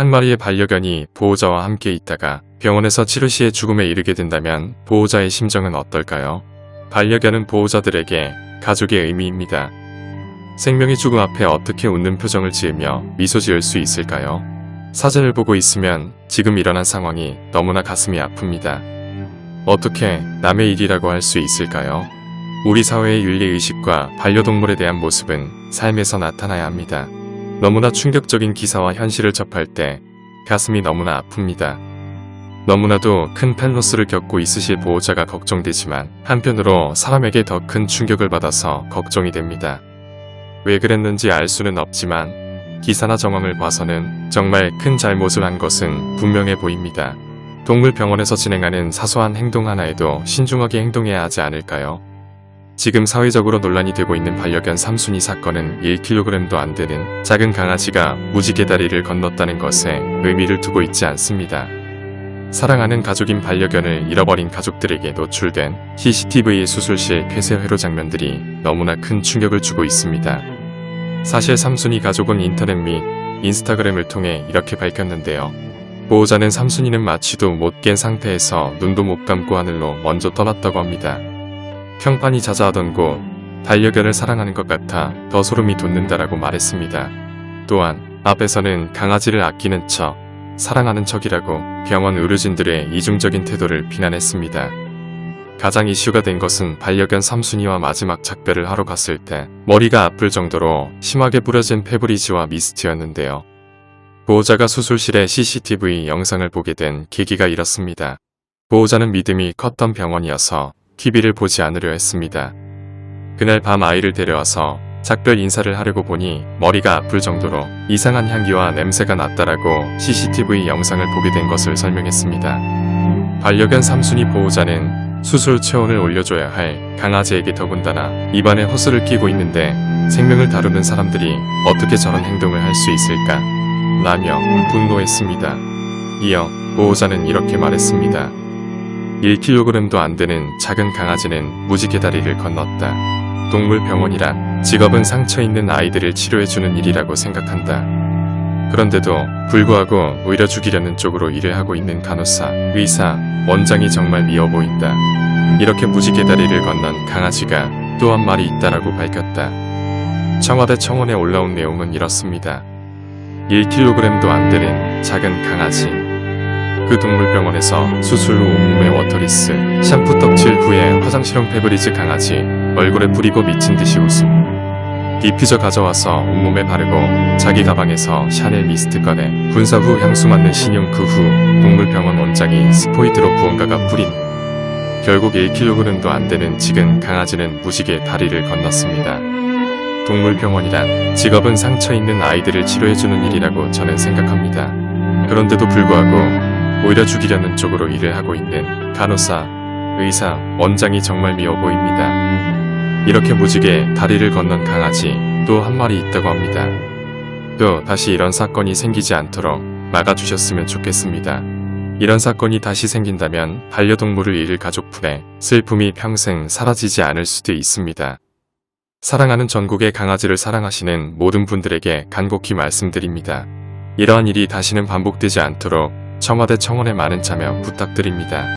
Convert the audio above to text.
한 마리의 반려견이 보호자와 함께 있다가 병원에서 치료 시에 죽음에 이르게 된다면 보호자의 심정은 어떨까요? 반려견은 보호자들에게 가족의 의미입니다. 생명의 죽음 앞에 어떻게 웃는 표정을 지으며 미소 지을 수 있을까요? 사진을 보고 있으면 지금 일어난 상황이 너무나 가슴이 아픕니다. 어떻게 남의 일이라고 할 수 있을까요? 우리 사회의 윤리의식과 반려동물에 대한 모습은 삶에서 나타나야 합니다. 너무나 충격적인 기사와 현실을 접할 때 가슴이 너무나 아픕니다. 너무나도 큰 펜로스를 겪고 있으실 보호자가 걱정되지만 한편으로 사람에게 더 큰 충격을 받아서 걱정이 됩니다. 왜 그랬는지 알 수는 없지만 기사나 정황을 봐서는 정말 큰 잘못을 한 것은 분명해 보입니다. 동물병원에서 진행하는 사소한 행동 하나에도 신중하게 행동해야 하지 않을까요? 지금 사회적으로 논란이 되고 있는 반려견 삼순이 사건은 1kg도 안 되는 작은 강아지가 무지개 다리를 건넜다는 것에 의미를 두고 있지 않습니다. 사랑하는 가족인 반려견을 잃어버린 가족들에게 노출된 CCTV 수술실 폐쇄 회로 장면들이 너무나 큰 충격을 주고 있습니다. 사실 삼순이 가족은 인터넷 및 인스타그램을 통해 이렇게 밝혔는데요. 보호자는 삼순이는 마취도 못 깬 상태에서 눈도 못 감고 하늘로 먼저 떠났다고 합니다. 평판이 자자하던 곳, 반려견을 사랑하는 것 같아 더 소름이 돋는다라고 말했습니다. 또한 앞에서는 강아지를 아끼는 척, 사랑하는 척이라고 병원 의료진들의 이중적인 태도를 비난했습니다. 가장 이슈가 된 것은 반려견 삼순이와 마지막 작별을 하러 갔을 때 머리가 아플 정도로 심하게 부러진 페브리즈와 미스트였는데요. 보호자가 수술실의 CCTV 영상을 보게 된 계기가 이렇습니다. 보호자는 믿음이 컸던 병원이어서 TV를 보지 않으려 했습니다. 그날 밤 아이를 데려와서 작별 인사를 하려고 보니 머리가 아플 정도로 이상한 향기와 냄새가 났다라고 CCTV 영상을 보게 된 것을 설명했습니다. 반려견 삼순이 보호자는 수술 체온을 올려줘야 할 강아지에게 더군다나 입안에 호스를 끼고 있는데 생명을 다루는 사람들이 어떻게 저런 행동을 할 수 있을까? 라며 분노했습니다. 이어 보호자는 이렇게 말했습니다. 1kg도 안 되는 작은 강아지는 무지개 다리를 건넜다. 동물병원이란 직업은 상처 있는 아이들을 치료해주는 일이라고 생각한다. 그런데도 불구하고 오히려 죽이려는 쪽으로 일을 하고 있는 간호사, 의사, 원장이 정말 미워 보인다. 이렇게 무지개 다리를 건넌 강아지가 또 한 마리 있다라고 밝혔다. 청와대 청원에 올라온 내용은 이렇습니다. 1kg도 안 되는 작은 강아지. 그 동물병원에서 수술 후 온몸에 워터리스, 샴푸 떡칠 후에 화장실용 페브리즈 강아지, 얼굴에 뿌리고 미친 듯이 웃음. 디퓨저 가져와서 온몸에 바르고 자기 가방에서 샤넬 미스트 꺼내 분사 후 향수 맡는 신용 그 후 동물병원 원장이 스포이드로 무언가가 뿌린 결국 1kg도 안 되는 지금 강아지는 무지개 다리를 건넜습니다. 동물병원이란 직업은 상처 있는 아이들을 치료해주는 일이라고 저는 생각합니다. 그런데도 불구하고 오히려 죽이려는 쪽으로 일을 하고 있는 간호사, 의사, 원장이 정말 미워 보입니다. 이렇게 무지개 다리를 건넌 강아지 또 한 마리 있다고 합니다. 또 다시 이런 사건이 생기지 않도록 막아주셨으면 좋겠습니다. 이런 사건이 다시 생긴다면 반려동물을 잃을 가족분의 슬픔이 평생 사라지지 않을 수도 있습니다. 사랑하는 전국의 강아지를 사랑하시는 모든 분들에게 간곡히 말씀드립니다. 이러한 일이 다시는 반복되지 않도록 청와대 청원에 많은 참여 부탁드립니다.